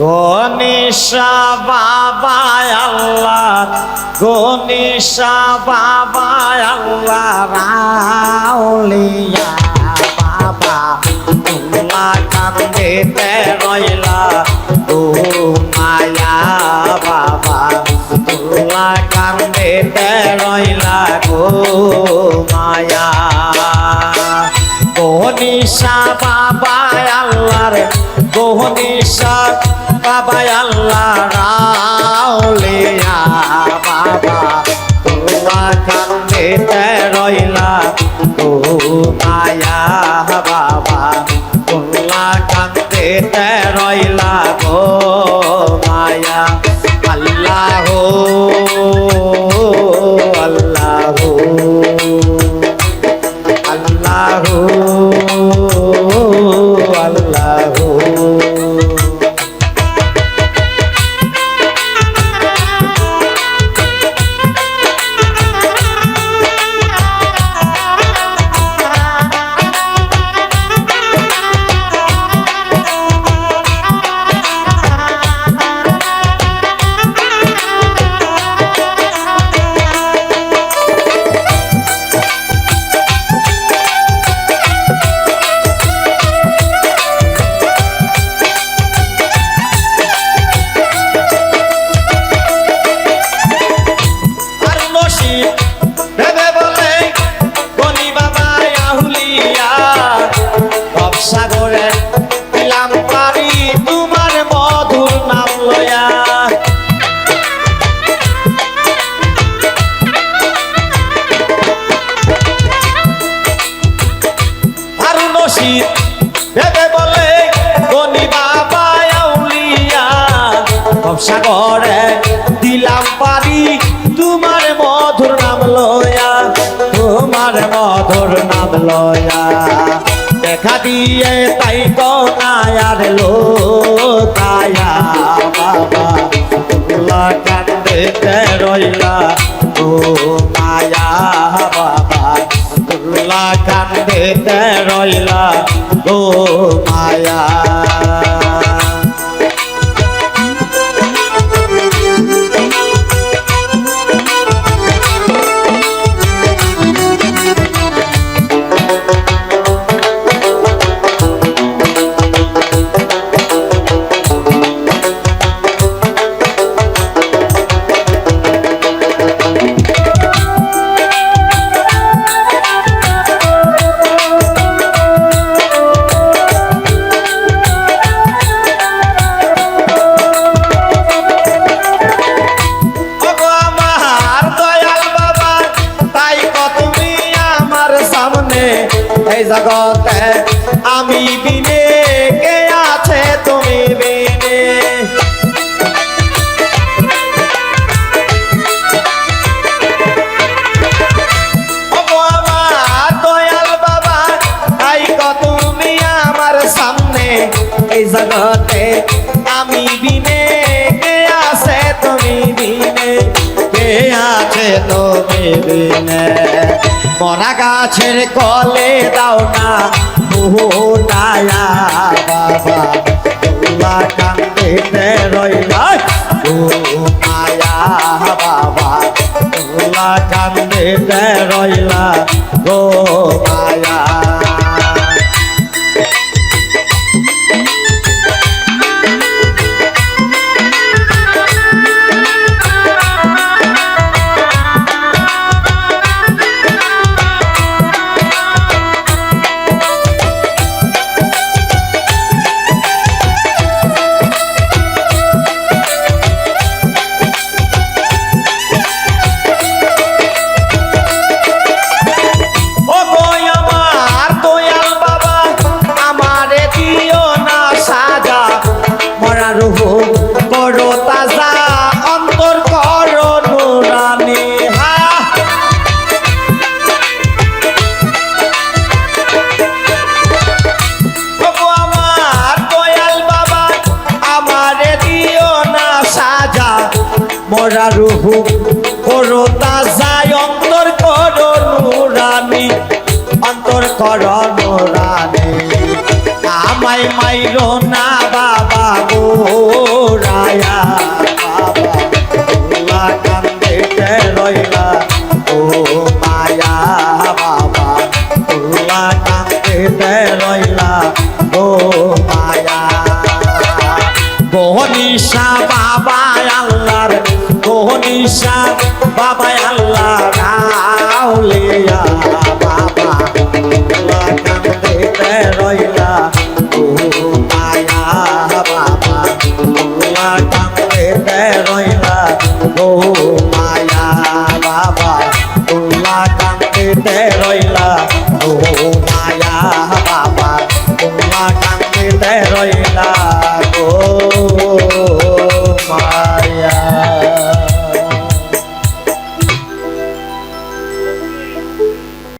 গনিশা বাবা আল্লাহ গনিশা বাবা আল্লাহ, রাউলিয়া বাবা, তোমরা কান্দেতে রইলা, ও মায়া বাবা, তোমরা কান্দেতে রইলা গো মায়া। গহনিশা বাবা গহনিশা বাবা আল্লাহ রাউলিয়া বাবা। তোমরা কান্দেতে রইলা ও মায়া বাবা। তোমরা কান্দেতে রইলা গো মায়া। আল্লাহ, আল্লাহু। আল্লাহু ভবসাগরে দিলাম পারি তোমার মধুর নাম লয়া, তোমার মধুর নাম লয়া। দেখা দিয়ে তাই কনায়ার লো তায়া বাবা কান্দে রইলা ও মায়া বাবা কান্দে রইলা ও মায়া এই জগতে আমি বিনে কে আছে তুমি বিনে? এই জগতে আমি বিনে কে আছে তুমি বিনে? কে আছে তুমি বিনে? মরা গাছের কলে দাও না, মোহনায়া বাবা। তোলা কান্দিতে রইলা ও মায়া বাবা। তোলা কান্দিতে রইলা গো মায়া। মরা রুহু, করো তাজায় অন্তর করো নুরানি, অন্তর করো নুরানি। আমায় মাইল না বাবা গো, রায়া বাবা কান্দে রইলা ও মায়া বাবা। কান্দে রইলা পয়সা বাবা আল্লাহ আউলিয়া বাবা আল্লাহ কান্দে রইলা ও মায়া, বাবা আল্লাহ কান্দে রইলা ও মায়া, বাবা আল্লাহ কান্দে রইলা ও মায়া, বাবা আল্লাহ কান্দে রইলা